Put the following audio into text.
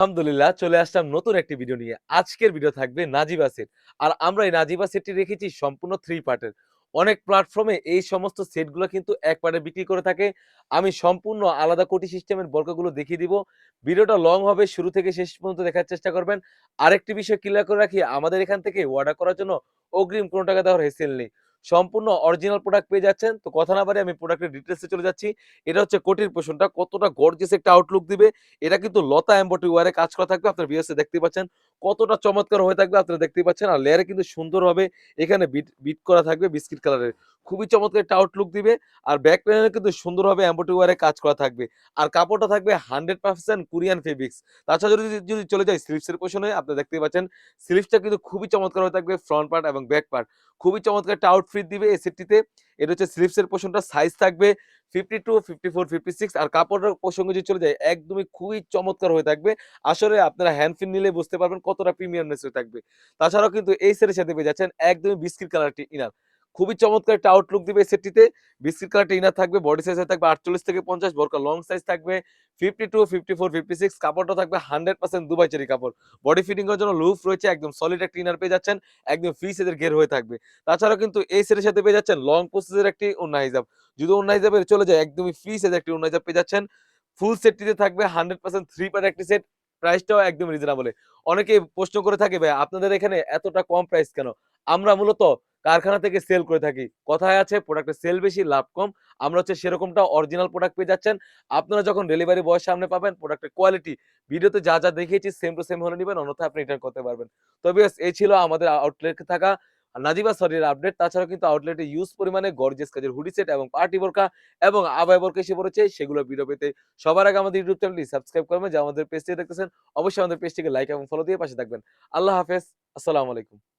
আলহামদুলিল্লাহ, চলে আসলাম নতুন একটি ভিডিও নিয়ে। আজকের ভিডিও থাকবে নাজিবা সেট আর আমরা এই নাজিবা সেটটি রেখেছি সম্পূর্ণ থ্রি পার্টের অনেক প্ল্যাটফর্মে এই সমস্ত সেটগুলো কিন্তু এক পার্টে বিক্রি করে থাকে। আমি সম্পূর্ণ আলাদা কোটি সিস্টেমের বর্গগুলো দেখিয়ে দিব। ভিডিওটা লং হবে, শুরু থেকে শেষ পর্যন্ত দেখার চেষ্টা করবেন। আরেকটি বিষয় ক্লিয়ার করে রাখি, আমাদের এখান থেকে অর্ডার করার জন্য অগ্রিম কোনো টাকা দেওয়ার হেসেল নেই। সম্পূর্ণ অরিজিনাল প্রোডাক্ট পেয়ে যাচ্ছেন। তো কথা না বারে আমি প্রোডাক্টের ডিটেলসে চলে যাচ্ছি। এটা হচ্ছে কোটির পোষণটা। কতটা গর্জিয়াস একটা আউটলুক দিবে। এটা কিন্তু লতা এম্বটি ওয়ারে কাজ করা থাকবে। আপনার ভিউসে দেখতে পাচ্ছেন। কতটা চমৎকার হয়ে থাকবে আপনারা দেখতে পাচ্ছেন। আর লেয়ারে কিন্তু সুন্দরভাবে এখানে বিট বিট করা থাকবে বিস্কিট কালারের খুবই চমৎকার একটা আউটলুক দিবে। আর ব্যাক প্যানেলে কিন্তু সুন্দরভাবে এম্বটি ওয়ারে কাজ করা থাকবে। আর কাপড়টা থাকবে হান্ড্রেড পার্সেন্ট কোরিয়ান ফেব্রিক্স তাছাড়া যদি যদি চলে যায় স্লিপসের পোষণে আপনি দেখতে পাচ্ছেন স্লিপসটা কিন্তু খুবই চমৎকার হয়ে থাকবে ফ্রন্ট পার্ট এবং ব্যাক পার্ট খুবই চমৎকার একটা আউটফিট দিবে এই সেটটিতে এটা হচ্ছে স্লিপসের পোষণটা সাইজ থাকবে fifty two fifty four fifty six আর কাপড়ের প্রসঙ্গে যদি চলে যায়, একদমই খুবই চমৎকার হয়ে থাকবে। আসলে আপনারা হ্যান্ডফিন নিলে বুঝতে পারবেন কতটা প্রিমিয়ামনেস হয়ে থাকবে। তাছাড়াও কিন্তু এই সেটের সাথে পেয়ে যাচ্ছেন একদমই বিস্কিট কালারটি ইনার খুবই চমৎকার একটা আউটলুক দিবে এই সেটটিতে বিস্কিট কালারটা ইনার থাকবে বডি সাইজ থাকবে আটচল্লিশ থেকে পঞ্চাশ, বরকা লং সাইজ থাকবে fifty two fifty four fifty six কাপড়টা থাকবে হান্ড্রেড পার্সেন্ট দুবাই চেরি কাপড়। বডি ফিটিং এর জন্য লুফ রয়েছে, একদম সলিড একটা ইনার পেয়ে যাচ্ছেন, একদম ফ্রি সাইজের ঘের হয়ে থাকবে। তাছাড়াও কিন্তু এই সেটের সাথে পেয়ে যাচ্ছেন লং প্রসেসের একটি অন্য হিসাব যদি অন্য হিসাবে চলে যায়, একদমই ফ্রি সাইজ একটি অন্য হিসাব পেয়ে যাচ্ছেন। ফুল সেটটিতে থাকবে হান্ড্রেড পার্সেন্ট থ্রি পার্ট একটি সেট প্রাইসটাও একদম রিজনেবল অনেকে প্রশ্ন করে থাকে, ভাই, আপনাদের এখানে এতটা কম প্রাইস কেন? আমরা মূলত কারখানা থেকে সেল করে থাকি। কথায় আছে প্রোডাক্টের সেল বেশি, লাভ কম। আমরা হচ্ছে সেরকমটা অরিজিনাল প্রোডাক্ট পেয়ে যাচ্ছেন। আপনারা যখন ডেলিভারি বয়ের সামনে পাবেন প্রোডাক্টের কোয়ালিটি ভিডিওতে যা যা দেখিয়েছি সেম টু সেম হলে নেবেন, অন্যথায় আপনি রিটার্ন করতে পারবেন। তবে এই ছিল আমাদের আউটলেটে থাকা। নাজিবা সরির আপডেট তাছাড়াও কিন্তু আউটলেটে ইউজ পরিমাণে গর্জেস কাজের হুডি সেট এবং পার্টি বোরকা এবং আবায় বোরকা এসে পড়েছে, সেগুলো ভিডিও পেতে। সবার আগে আমাদের ইউটিউব চ্যানেলটি সাবস্ক্রাইব করবেন, যে আমাদের পেজটি দেখতেছেন। অবশ্যই আমাদের পেজটিকে লাইক এবং ফলো দিয়ে পাশে থাকবেন। আল্লাহ হাফেজ, আসসালামু আলাইকুম।